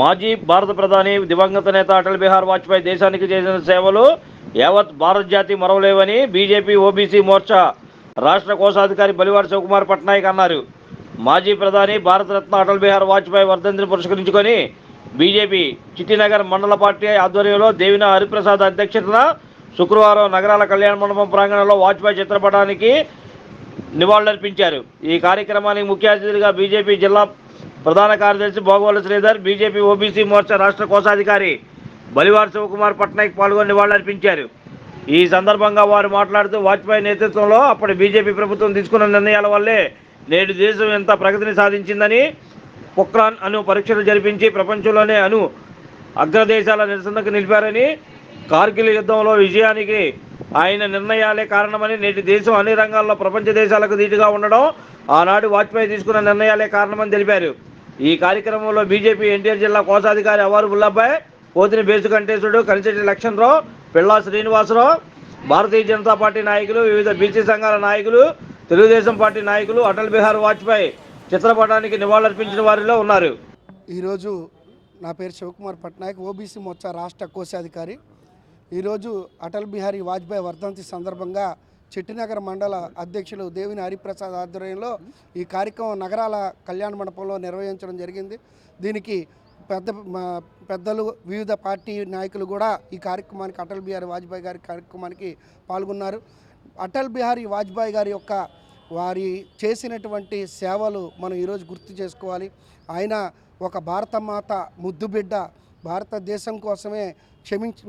మాజీ భారత ప్రధాని దివంగత నేత అటల్ బిహార్ వాజ్పేయి దేశానికి చేసిన సేవలు యావత్ భారత జాతి మరవలేవని బీజేపీ ఓబీసీ మోర్చా రాష్ట్ర కోశాధికారి బలివారి శివకుమార్ పట్నాయక్ అన్నారు. మాజీ ప్రధాని భారతరత్న అటల్ బిహార్ వాజ్పేయి వర్ధంతిని పురస్కరించుకొని బీజేపీ చిట్టినగర్ మండల పార్టీ ఆధ్వర్యంలో దేవిన హరిప్రసాద్ అధ్యక్షతన శుక్రవారం నగరాల కళ్యాణ మండపం ప్రాంగణంలో వాజ్పేయి చిత్రపటానికి నివాళులర్పించారు. ఈ కార్యక్రమానికి ముఖ్య అతిథిగా బీజేపీ జిల్లా ప్రధాన కార్యదర్శి భోగవల్లి శ్రీధర్ బీజేపీ ఓబీసీ మోర్చా రాష్ట్ర కోశాధికారి బలివార్ శివకుమార్ పట్నాయక్ పాల్గొని నివాళులర్పించారు. ఈ సందర్భంగా వారు మాట్లాడుతూ వాజ్పేయి నేతృత్వంలో అప్పటి బీజేపీ ప్రభుత్వం తీసుకున్న నిర్ణయాల వల్లే నేడు దేశం ఎంత ప్రగతిని సాధించిందని పొక్రాన్ అను పరీక్షలు జరిపించి ప్రపంచంలోనే అను అగ్రదేశాల నిరసనకు నిలిపారని కార్గిల్ యుద్ధంలో విజయానికి ఆయన నిర్ణయాలే కారణమని నేటి దేశం అన్ని రంగాల్లో ప్రపంచ దేశాలకు ధీటుగా ఉండడం ఆనాడు వాజ్పేయి తీసుకున్న నిర్ణయాలే కారణమని తెలిపారు. ఈ కార్యక్రమంలో బీజేపీ ఎన్టీఆర్ జిల్లా కోశాధికారి అవారు బుల్లబ్బాయ్ పోతిని బేసుకంటేశుడు కనిచెట్టి లక్ష్మణరావు పిళ్ళా శ్రీనివాసరావు భారతీయ జనతా పార్టీ నాయకులు వివిధ బీసీ సంఘాల నాయకులు తెలుగుదేశం పార్టీ నాయకులు అటల్ బిహార్ వాజ్పేయి చిత్రపటానికి నివాళులర్పించిన వారిలో ఉన్నారు. ఈరోజు నా పేరు శివకుమార్ పట్నాయక్ ఓబీసీ మోర్చా రాష్ట్ర కోశాధికారి. ఈరోజు అటల్ బిహారీ వాజ్పేయి వర్ధంతి సందర్భంగా చెట్టినగర్ మండల అధ్యక్షులు దేవిని హరిప్రసాద్ ఆధ్వర్యంలో ఈ కార్యక్రమం నగరాల కళ్యాణ మండపంలో నిర్వహించడం జరిగింది. దీనికి పెద్ద పెద్దలు వివిధ పార్టీ నాయకులు కూడా ఈ కార్యక్రమానికి అటల్ బిహారీ వాజ్పేయి గారి కార్యక్రమానికి పాల్గొన్నారు. అటల్ బిహారీ వాజ్పేయి గారి యొక్క వారి చేసినటువంటి సేవలు మనం ఈరోజు గుర్తు చేసుకోవాలి. ఆయన ఒక భారతమాత ముద్దుబిడ్డ భారతదేశం కోసమే క్షమించి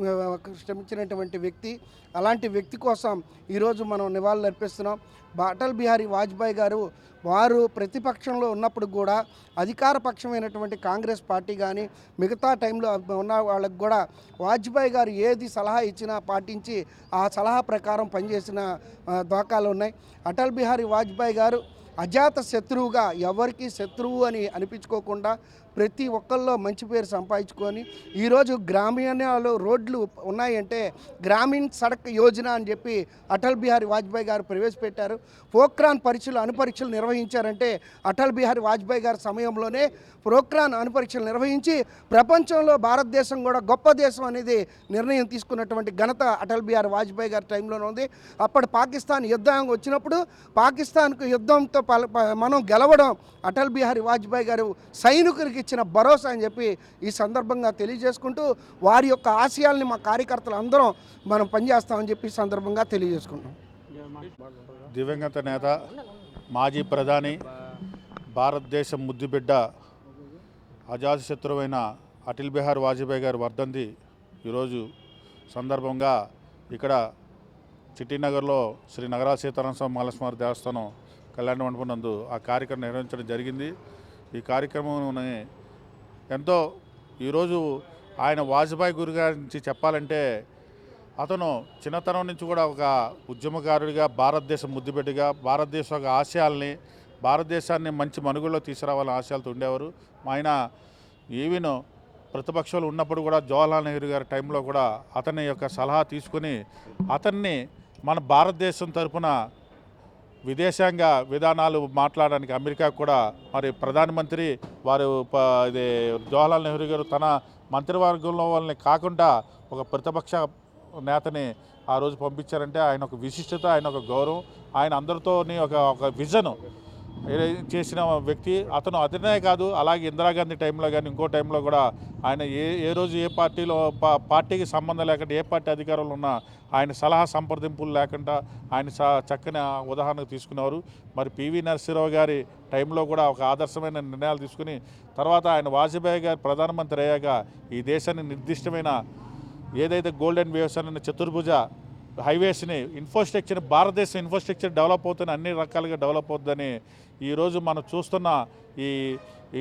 క్షమించినటువంటి వ్యక్తి. అలాంటి వ్యక్తి కోసం ఈరోజు మనం నివాళులు అర్పిస్తున్నాం. అటల్ బిహారీ వాజ్పేయి గారు వారు ప్రతిపక్షంలో ఉన్నప్పుడు కూడా అధికార పక్షమైనటువంటి కాంగ్రెస్ పార్టీ కానీ మిగతా టైంలో ఉన్న వాళ్ళకు కూడా వాజ్పేయి గారు ఏది సలహా ఇచ్చినా పాటించి ఆ సలహా ప్రకారం పనిచేసిన దోకాలు ఉన్నాయి. అటల్ బిహారీ వాజ్పేయి గారు అజాత శత్రువుగా ఎవరికి శత్రువు అని అనిపించుకోకుండా ప్రతి ఒక్కళ్ళలో మంచి పేరు సంపాదించుకొని ఈరోజు గ్రామీణాలు రోడ్లు ఉన్నాయంటే గ్రామీణ సడక్ యోజన అని చెప్పి అటల్ బిహారీ వాజ్పేయి గారు ప్రవేశపెట్టారు. పోఖ్రాన్ పరీక్షలు అనుపరీక్షలు నిర్వహించారంటే అటల్ బిహారీ వాజ్పేయి గారి సమయంలోనే పోఖ్రాన్ అనుపరీక్షలు నిర్వహించి ప్రపంచంలో భారతదేశం కూడా గొప్ప దేశం అనేది నిర్ణయం తీసుకున్నటువంటి ఘనత అటల్ బిహారీ వాజ్పేయి గారి టైంలోనే ఉంది. అప్పటి పాకిస్తాన్ యుద్ధం వచ్చినప్పుడు పాకిస్తాన్కు యుద్ధంతో పల- మనం గెలవడం అటల్ బిహారీ వాజ్పేయి గారు సైనికులకి ఇచ్చిన భరోసా అని చెప్పి ఈ సందర్భంగా తెలియజేసుకుంటూ వారి యొక్క ఆశయాల్ని మా కార్యకర్తలు అందరం మనం పనిచేస్తామని చెప్పి సందర్భంగా తెలియజేసుకుంటాం దివంగత నేత మాజీ ప్రధాని భారతదేశం ముద్దుబిడ్డ అజాతశత్రువైన అటల్ బిహార్ వాజ్పేయి గారి వర్ధంతి ఈరోజు సందర్భంగా ఇక్కడ చిట్టినగర్లో శ్రీ నగరా సీతారామ స్వామి దేవస్థానం కళ్యాణ మండపం నందు ఆ కార్యక్రమం నిర్వహించడం జరిగింది. ఈ కార్యక్రమం ఎంతో ఈరోజు ఆయన వాజ్పేయి గురి గురించి చెప్పాలంటే అతను చిన్నతనం నుంచి కూడా ఒక ఉద్యమకారుడిగా భారతదేశం ముద్దుబిడ్డగా భారతదేశ యొక్క ఆశయాల్ని భారతదేశాన్ని మంచి మనుగుల్లో తీసుకురావాలని ఆశయాలతో ఉండేవారు. ఆయన ఈవెన్ ప్రతిపక్షాలు ఉన్నప్పుడు కూడా జవహర్లాల్ నెహ్రూ గారి టైంలో కూడా అతని యొక్క సలహా తీసుకుని అతన్ని మన భారతదేశం తరపున విదేశాంగ విధానాలు మాట్లాడడానికి అమెరికా కూడా మరి ప్రధానమంత్రి వారు ప- ఇది జవహర్లాల్ నెహ్రూ గారు తన మంత్రివర్గంలో వాళ్ళని కాకుండా ఒక ప్రతిపక్ష నేతని ఆ రోజు పంపించారంటే ఆయన ఒక విశిష్టత ఆయన ఒక గౌరవం ఆయన అందరితోని ఒక ఒక విజను. చేసిన వ్యక్తి అతను అతనే కాదు అలాగే ఇందిరాగాంధీ టైంలో కానీ ఇంకో టైంలో కూడా ఆయన ఏ ఏ రోజు ఏ పార్టీలో పార్టీకి సంబంధం లేకుండా ఏ పార్టీ అధికారంలో ఉన్నా ఆయన సలహా సంప్రదింపులు లేకుండా ఆయన స చక్కని ఉదాహరణకు తీసుకున్నారు. మరి పివి నరసింహరావు గారి టైంలో కూడా ఒక ఆదర్శమైన నిర్ణయాలు తీసుకుని తర్వాత ఆయన వాజ్పేయి గారు ప్రధానమంత్రి అయ్యాక ఈ దేశాన్ని నిర్దిష్టమైన ఏదైతే గోల్డెన్ వేవ్స్ అనే చతుర్భుజ హైవేస్ని ఇన్ఫ్రాస్ట్రక్చర్ భారతదేశం ఇన్ఫ్రాస్ట్రక్చర్ డెవలప్ అవుతుంది అన్ని రకాలుగా డెవలప్ అవుతుందని ఈరోజు మనం చూస్తున్న ఈ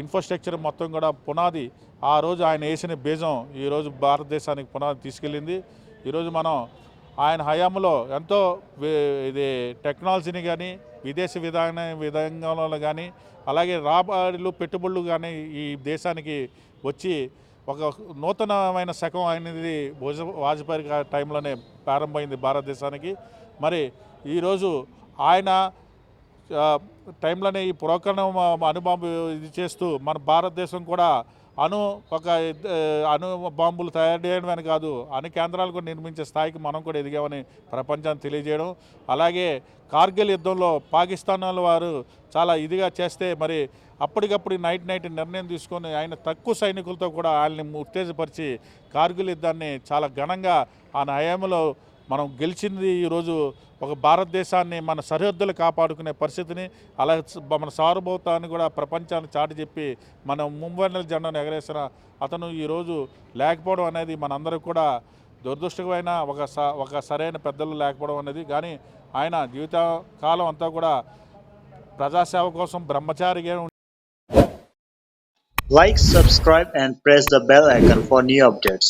ఇన్ఫ్రాస్ట్రక్చర్ మొత్తం కూడా పునాది. ఆ రోజు ఆయన వేసిన బీజం ఈరోజు భారతదేశానికి పునాది తీసుకెళ్ళింది. ఈరోజు మనం ఆయన హయాంలో ఎంతో ఇది టెక్నాలజీని కానీ విదేశీ విధాన విధానంలో కానీ అలాగే రాబడులు పెట్టుబడులు కానీ ఈ దేశానికి వచ్చి ఒక నూతనమైన శకం అనేది భోజ- వాజ్పేయి టైంలోనే ప్రారంభమైంది భారతదేశానికి. మరి ఈరోజు ఆయన టైంలోనే ఈ పురోకరణ అనుభవం ఇది చేస్తూ మన భారతదేశం కూడా అణు ఒక అను అణు బాంబులు తయారు చేయడమని కాదు అణు కేంద్రాలు కూడా నిర్మించే స్థాయికి మనం కూడా ఎదిగామని ప్రపంచాన్ని తెలియజేయడం. అలాగే కార్గిల్ యుద్ధంలో పాకిస్తాన్ వారు చాలా ఇదిగా చేస్తే మరి అప్పటికప్పుడు నైట్ నైట్ నిర్ణయం తీసుకొని ఆయన తక్కువ సైనికులతో కూడా ఆయన్ని ఉత్తేజపరిచి కార్గిల్ యుద్ధాన్ని చాలా ఘనంగా ఆ హయాంలో మనం గెలిచింది ఈరోజు ఒక భారతదేశాన్ని మన సరిహద్దులు కాపాడుకునే పరిస్థితిని అలాగే మన సార్వభౌతాన్ని కూడా ప్రపంచాన్ని చాటి చెప్పి మన ముంబై జెండాను ఎగరేసిన అతను ఈరోజు లేకపోవడం అనేది మనందరూ కూడా దురదృష్టమైన ఒక స ఒక సరైన పెద్దలు లేకపోవడం అనేది కానీ ఆయన జీవిత కాలం అంతా కూడా ప్రజాసేవ కోసం బ్రహ్మచారిగా Like, subscribe, and press the bell icon for new updates.